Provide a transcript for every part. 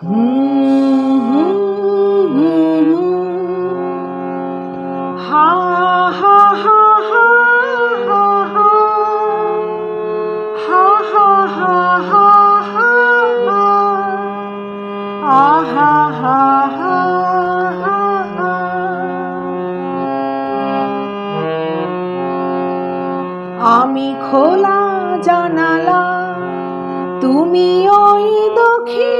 আমি খোলা জানালা তুমি ওই দক্ষিণা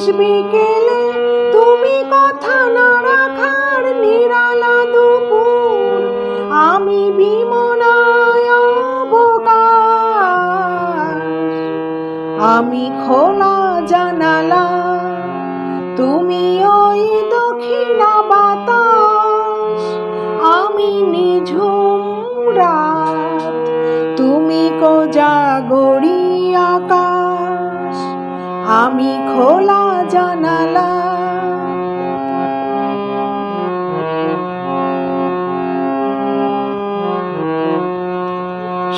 শেষ বিকেলে তুমি কথা না রাখার নিরালা দুপুর। আমি বিমনায় আমি খোলা জানালা, তুমি ওই দক্ষিণা বাতাস। আমি নিঝুম রাত, তুমি কোজাগরি আকাশ। আমি খোলা জানালা।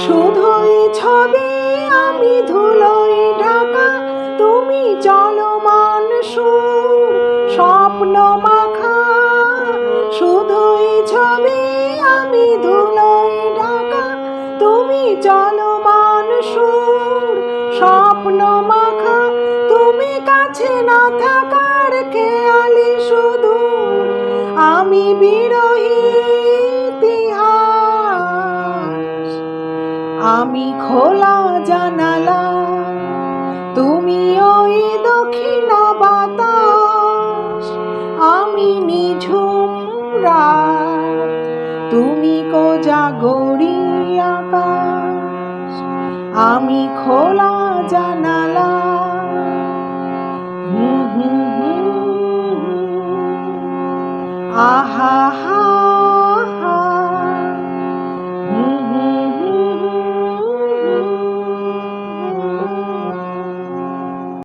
শুধুই ছবি, আমি ধুলোই ঢাকা, তুমি চলমান সুর, স্বপ্ন মাখা। শুধুই ছবি, আমি ধুলোই ঢাকা, তুমি চলমান সুর, স্বপ্ন মাখা কাছে না থাকার খেয়ালি শুধু আমি বিরহী ইতিহাস। আমি খোলা জানালা তুমি ওই দক্ষিণা বাতাস। আমি নিঝুম রাত, তুমি কোজাগরি আকাশ। আমি খোলা জানালা ஆஹா